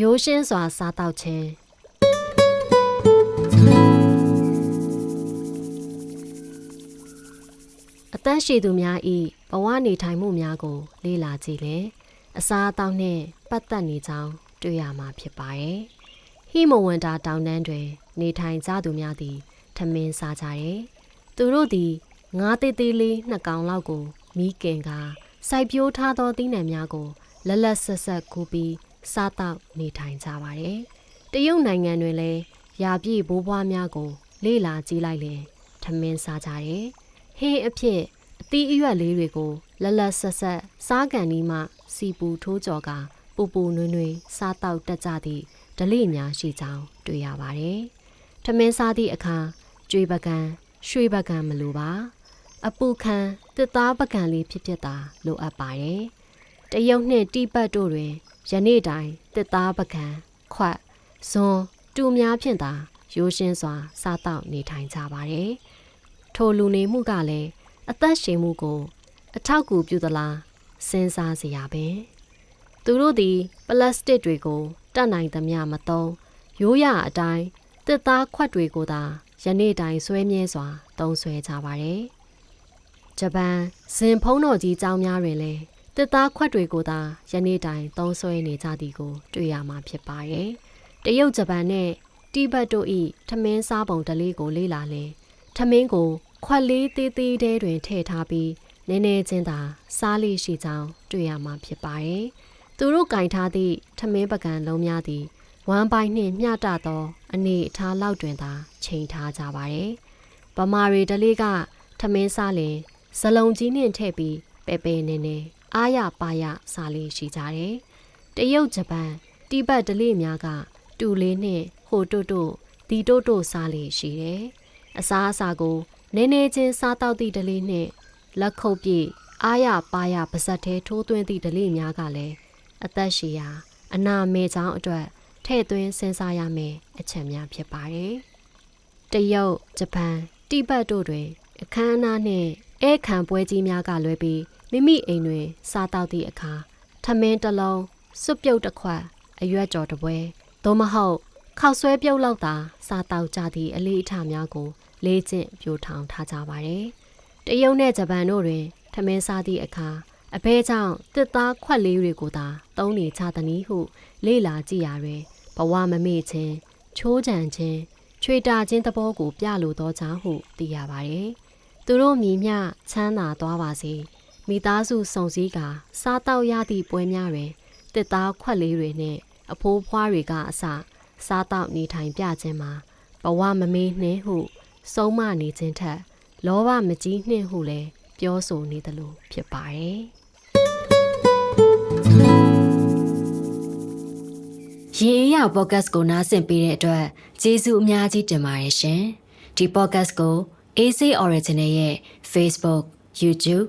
ရိုးရှင်းစွာစားတောက်ခြင်းအသက်ရှည်သူများဤဘဝနေထိုင်မှုများကို လေ့လာကြည့်လေအစားအသောက်နှင့်ပတ်သက်နေကြောင်းတွေ့ရမှာဖြစ်ပါတယ်ဟိမဝန္တာတောင်တန်းတွင် နေထိုင်ကြသူများသည် ထမင်းစားကြတယ်သူတို့သည်ငါးသေးသေးလေးနှစ်ကောင်လောက်ကို မီးကင်ကစိုက်ပျိုးထားသောသီးနှံများကိုလက်လက်ဆက်ဆက်ကူပြီး စားတောက်နေထိုင်ကြပါတယ်။တရုတ်နိုင်ငံတွင်လည်းရာပြည့်ဘိုးဘွားများကို လေ့လာကြည့်လိုက်ရင်ထမင်းစားကြတယ်။ဟင်းအဖြစ်အသီးအရွက်လေးတွေကိုလက်လက်ဆက်ဆက်စားကန်ဒီမှစီပူထိုးကြော်ကပူပူနွေ့နွေ့စားတောက်တတ်ကြသည့်ဓလေ့များရှိကြောင်းတွေ့ရပါတယ်။ထမင်းစားသည့်အခါကြွေပကံရွှေပကံမလိုပါအပူခံတစ်သားပကံလေးဖြစ်ဖြစ်သာလိုအပ်ပါတယ်။တရုတ်နှင့်တိပတ်တို့တွင် ယနေ့တိုင်တစ်သားပကံခွတ်ဇွန်တူများဖြင့်သာရိုးရှင်းစွာ စားတောက်နေထိုင်ကြပါတယ်။ထိုလူနေမှုကလည်းအသက်ရှင်မှုကို အထောက်အကူပြုသလားစဉ်းစားစရာပင်သူတို့သည် ပလတ်စတစ်တွေကိုတတ်နိုင်သမျှမသုံးရိုးရအတိုင်းတစ်သားခွက်တွေကိုသာယနေ့တိုင်ဆွဲမြဲစွာ သုံးဆွဲကြပါတယ်။ဂျပန်ဇင်ဖုံးတော်ကြီးကျောင်းများတွင်လည်း တစ်သားခွက်တွေကိုသာယနေ့တိုင်သုံးဆွဲနေကြသည်ကို တွေ့ရမှာဖြစ်ပါတယ်။တရုတ်ဂျပန်နဲ့တိဘတ်တို့၏ထမင်းစားပုံတလေးကိုလေ့လာလဲထမင်းကိုခွက်လေးသေးသေးတဲတွင်ထည့်ထားပြီးနည်းနည်းချင်းသာစားလေးရှိကြောင်းတွေ့ရမှာဖြစ်ပါတယ်။သူတို့ကင်ထားသည့်ထမင်းပကံလုံးများသည်ဝမ်းပိုင်းနှင့်မျှတသော အနေအထားလောက်တွင်သာချိန်ထားကြပါတယ်။ဗမာရီတလေးကထမင်းစားလင်ဇလုံးကြီးနှင့်ထည့်ပြီးပဲပဲနေနေ အားရပါရစားလေးရှိကြတယ်။တရုတ်ဂျပန်တိဘတ်ဒလေးများက တူလေးနှင့်ဟိုတို့တို့ဒီတို့တို့စားလေးရှိတယ်။အစားအစာကိုနည်းနည်းချင်းစားတောက်သည့်ဒလေးနှင့်လက်ခုပ်ပြည့်အားရပါရပါဇက်သေးထိုးသွင်းသည့်ဒလေးများကလည်းအသက်ရှည်ရာအနာမဲချောင်းအတွက်ထည့်သွင်းစဉ်းစားရမယ်အချက်များဖြစ်ပါတယ်။တရုတ်ဂျပန်တိဘတ်တို့တွင် အခမ်းအနားနှင့်ဧခံပွဲကြီးများကလွဲပြီး မိမိအိမ်တွင် စားတောက်သည့်အခါထမင်းတစ်လုံးစွပ်ပြုတ်တစ်ခွက်အရွက်ကြော်တစ်ပွဲသို့မဟုတ်ခောက်ဆွဲပြုတ်လောက်သာစားတောက်ကြသည့်အလေးအထားများကို လေးကျင့်ပြိုထောင်ထားကြပါတယ်။တရုတ်နဲ့ဂျပန်တို့တွင် ထမင်းစားသည့်အခါအဘဲကြောင့်တစ်သားခွက်လေးတွေကိုသာသုံးနေကြသည်နည်းဟု လေ့လာကြည့်ရတွင်ဘဝမမေ့ခြင်းချိုးချံခြင်းချွေတာခြင်းသဘောကို ပြလိုသောကြောင့်ဟုသိရပါတယ်။သူတို့မြည်မြချမ်းသာသွားပါစေ။ မိသားစုစုံစည်းကစားတောက်ရသည့်ပွဲများတွင်တစ်သားခွက်လေးတွေနှင့်အဖိုးဖွားတွေကအစစားတောက်နေထိုင်ပြခြင်းမှာဘဝမမေ့နှင့်ဟုဆုံးမနေခြင်းထက် လောဘမကြီးနှင့်ဟုလည်းပြောဆိုနေသလိုဖြစ်ပါတယ်။ရေအေးရပေါ့ကတ်ကိုနားဆင်ပေးတဲ့အတွက်ကျေးဇူးအများကြီးတင်ပါတယ်ရှင်။ဒီပေါ့ကတ်ကို AC Original ရဲ့ Facebook, YouTube,